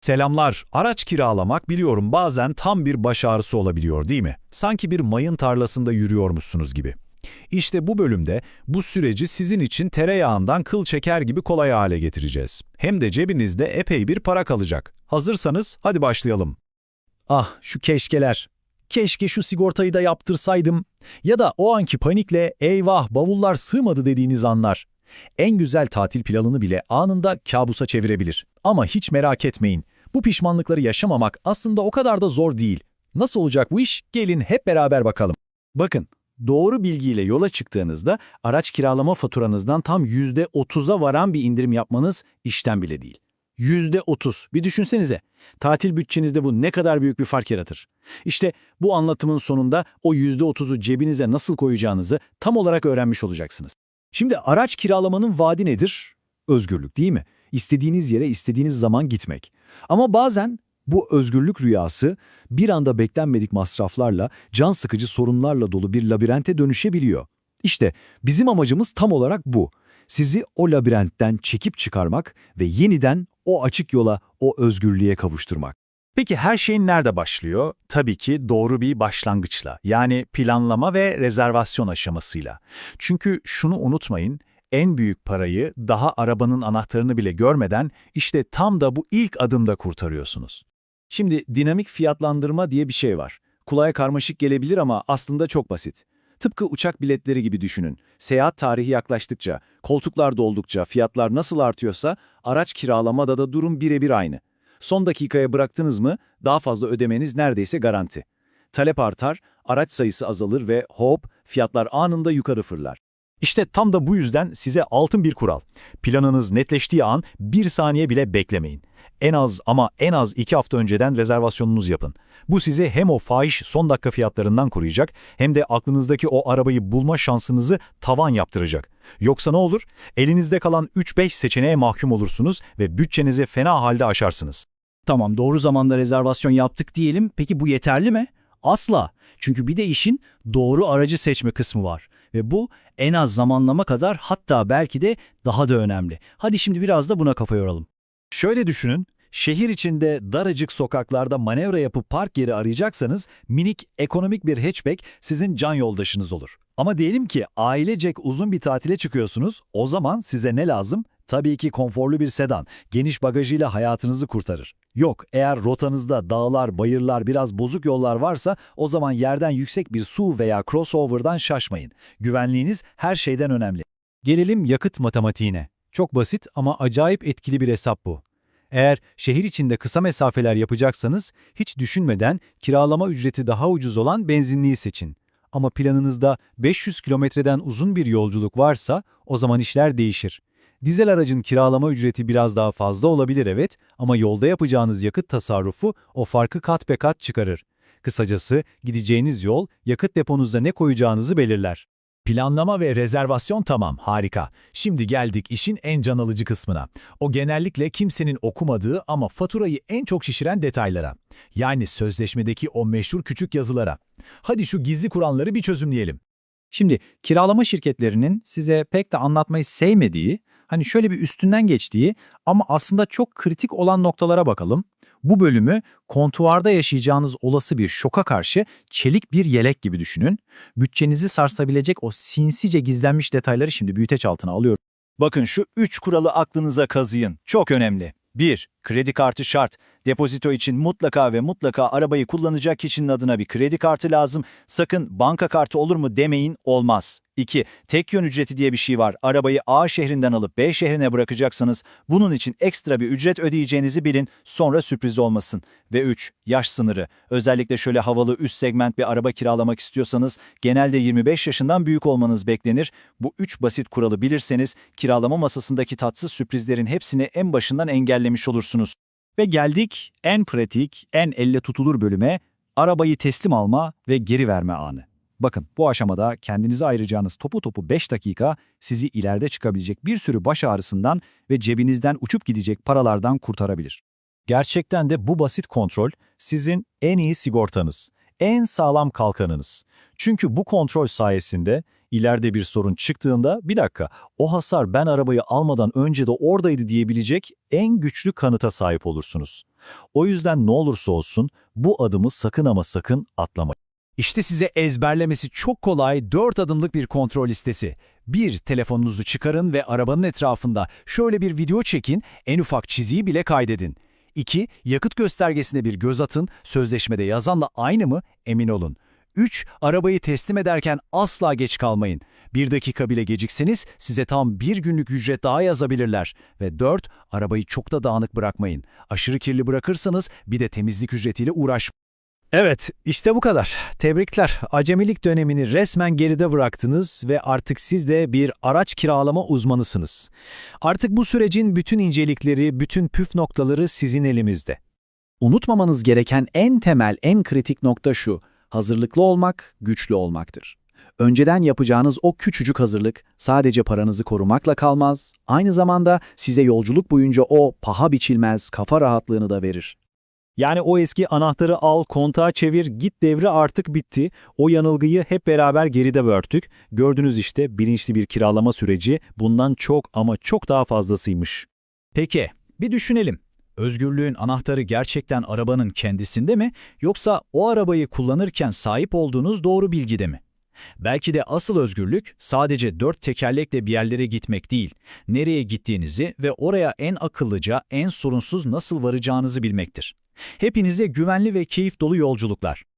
Selamlar. Araç kiralamak biliyorum bazen tam bir baş ağrısı olabiliyor değil mi? Sanki bir mayın tarlasında yürüyormuşsunuz gibi. İşte bu bölümde bu süreci sizin için tereyağından kıl çeker gibi kolay hale getireceğiz. Hem de cebinizde epey bir para kalacak. Hazırsanız hadi başlayalım. Ah şu keşkeler. Keşke şu sigortayı da yaptırsaydım. Ya da o anki panikle eyvah bavullar sığmadı dediğiniz anlar. En güzel tatil planını bile anında kabusa çevirebilir. Ama hiç merak etmeyin. Bu pişmanlıkları yaşamamak aslında o kadar da zor değil. Nasıl olacak bu iş? Gelin hep beraber bakalım. Bakın, doğru bilgiyle yola çıktığınızda araç kiralama faturanızdan tam %30'a varan bir indirim yapmanız işten bile değil. %30. Bir düşünsenize. Tatil bütçenizde bu ne kadar büyük bir fark yaratır. İşte bu anlatımın sonunda o %30'u cebinize nasıl koyacağınızı tam olarak öğrenmiş olacaksınız. Şimdi araç kiralamanın vaadi nedir? Özgürlük değil mi? İstediğiniz yere istediğiniz zaman gitmek. Ama bazen bu özgürlük rüyası bir anda beklenmedik masraflarla, can sıkıcı sorunlarla dolu bir labirente dönüşebiliyor. İşte bizim amacımız tam olarak bu. Sizi o labirentten çekip çıkarmak ve yeniden o açık yola, o özgürlüğe kavuşturmak. Peki her şeyin nerede başlıyor? Tabii ki doğru bir başlangıçla, yani planlama ve rezervasyon aşamasıyla. Çünkü şunu unutmayın, en büyük parayı daha arabanın anahtarını bile görmeden işte tam da bu ilk adımda kurtarıyorsunuz. Şimdi dinamik fiyatlandırma diye bir şey var. Kulağa karmaşık gelebilir ama aslında çok basit. Tıpkı uçak biletleri gibi düşünün. Seyahat tarihi yaklaştıkça, koltuklar doldukça fiyatlar nasıl artıyorsa araç kiralamada da durum birebir aynı. Son dakikaya bıraktınız mı daha fazla ödemeniz neredeyse garanti. Talep artar, araç sayısı azalır ve hop fiyatlar anında yukarı fırlar. İşte tam da bu yüzden size altın bir kural. Planınız netleştiği an bir saniye bile beklemeyin. En az ama en az iki hafta önceden rezervasyonunuzu yapın. Bu sizi hem o fahiş son dakika fiyatlarından koruyacak hem de aklınızdaki o arabayı bulma şansınızı tavan yaptıracak. Yoksa ne olur? Elinizde kalan 3-5 seçeneğe mahkum olursunuz ve bütçenizi fena halde aşarsınız. Tamam doğru zamanda rezervasyon yaptık diyelim. Peki bu yeterli mi? Asla. Çünkü bir de işin doğru aracı seçme kısmı var. Ve bu en az zamanlama kadar hatta belki de daha da önemli. Hadi şimdi biraz da buna kafa yoralım. Şöyle düşünün, şehir içinde daracık sokaklarda manevra yapıp park yeri arayacaksanız minik ekonomik bir hatchback sizin can yoldaşınız olur. Ama diyelim ki ailecek uzun bir tatile çıkıyorsunuz, o zaman size ne lazım? Tabii ki konforlu bir sedan, geniş bagajıyla hayatınızı kurtarır. Yok, eğer rotanızda dağlar, bayırlar, biraz bozuk yollar varsa o zaman yerden yüksek bir SUV veya crossover'dan şaşmayın. Güvenliğiniz her şeyden önemli. Gelelim yakıt matematiğine. Çok basit ama acayip etkili bir hesap bu. Eğer şehir içinde kısa mesafeler yapacaksanız hiç düşünmeden kiralama ücreti daha ucuz olan benzinliği seçin. Ama planınızda 500 kilometreden uzun bir yolculuk varsa o zaman işler değişir. Dizel aracın kiralama ücreti biraz daha fazla olabilir evet ama yolda yapacağınız yakıt tasarrufu o farkı kat be kat çıkarır. Kısacası gideceğiniz yol yakıt deponuzda ne koyacağınızı belirler. Planlama ve rezervasyon tamam, harika. Şimdi geldik işin en can alıcı kısmına. O genellikle kimsenin okumadığı ama faturayı en çok şişiren detaylara. Yani sözleşmedeki o meşhur küçük yazılara. Hadi şu gizli kuranları bir çözümleyelim. Şimdi kiralama şirketlerinin size pek de anlatmayı sevmediği, hani şöyle bir üstünden geçtiği ama aslında çok kritik olan noktalara bakalım. Bu bölümü kontuarda yaşayacağınız olası bir şoka karşı çelik bir yelek gibi düşünün. Bütçenizi sarsabilecek o sinsice gizlenmiş detayları şimdi büyüteç altına alıyorum. Bakın şu üç kuralı aklınıza kazıyın. Çok önemli. 1. Kredi kartı şart. Depozito için mutlaka ve mutlaka arabayı kullanacak kişinin adına bir kredi kartı lazım. Sakın banka kartı olur mu demeyin olmaz. 2. Tek yön ücreti diye bir şey var. Arabayı A şehrinden alıp B şehrine bırakacaksanız bunun için ekstra bir ücret ödeyeceğinizi bilin sonra sürpriz olmasın. Ve 3. Yaş sınırı. Özellikle şöyle havalı üst segment bir araba kiralamak istiyorsanız genelde 25 yaşından büyük olmanız beklenir. Bu 3 basit kuralı bilirseniz kiralama masasındaki tatsız sürprizlerin hepsini en başından engellemiş olursunuz. Ve geldik en pratik, en elle tutulur bölüme arabayı teslim alma ve geri verme anı. Bakın bu aşamada kendinize ayıracağınız topu topu 5 dakika sizi ileride çıkabilecek bir sürü baş ağrısından ve cebinizden uçup gidecek paralardan kurtarabilir. Gerçekten de bu basit kontrol sizin en iyi sigortanız, en sağlam kalkanınız. Çünkü bu kontrol sayesinde İleride bir sorun çıktığında bir dakika o hasar ben arabayı almadan önce de oradaydı diyebilecek en güçlü kanıta sahip olursunuz. O yüzden ne olursa olsun bu adımı sakın ama sakın atlamayın. İşte size ezberlemesi çok kolay 4 adımlık bir kontrol listesi. 1. Telefonunuzu çıkarın ve arabanın etrafında şöyle bir video çekin, en ufak çiziyi bile kaydedin. 2. Yakıt göstergesine bir göz atın, sözleşmede yazanla aynı mı emin olun. 3. Arabayı teslim ederken asla geç kalmayın. Bir dakika bile gecikseniz size tam bir günlük ücret daha yazabilirler. Ve 4. Arabayı çok da dağınık bırakmayın. Aşırı kirli bırakırsanız bir de temizlik ücretiyle uğraş. Evet, işte bu kadar. Tebrikler. Acemilik dönemini resmen geride bıraktınız ve artık siz de bir araç kiralama uzmanısınız. Artık bu sürecin bütün incelikleri, bütün püf noktaları sizin elimizde. Unutmamanız gereken en temel, en kritik nokta şu. Hazırlıklı olmak, güçlü olmaktır. Önceden yapacağınız o küçücük hazırlık sadece paranızı korumakla kalmaz, aynı zamanda size yolculuk boyunca o paha biçilmez kafa rahatlığını da verir. Yani o eski anahtarı al, kontağa çevir, git devri artık bitti. O yanılgıyı hep beraber geride börttük. Gördünüz işte bilinçli bir kiralama süreci bundan çok ama çok daha fazlasıymış. Peki, bir düşünelim. Özgürlüğün anahtarı gerçekten arabanın kendisinde mi yoksa o arabayı kullanırken sahip olduğunuz doğru bilgide mi? Belki de asıl özgürlük sadece dört tekerlekle bir yerlere gitmek değil, nereye gittiğinizi ve oraya en akıllıca, en sorunsuz nasıl varacağınızı bilmektir. Hepinize güvenli ve keyif dolu yolculuklar.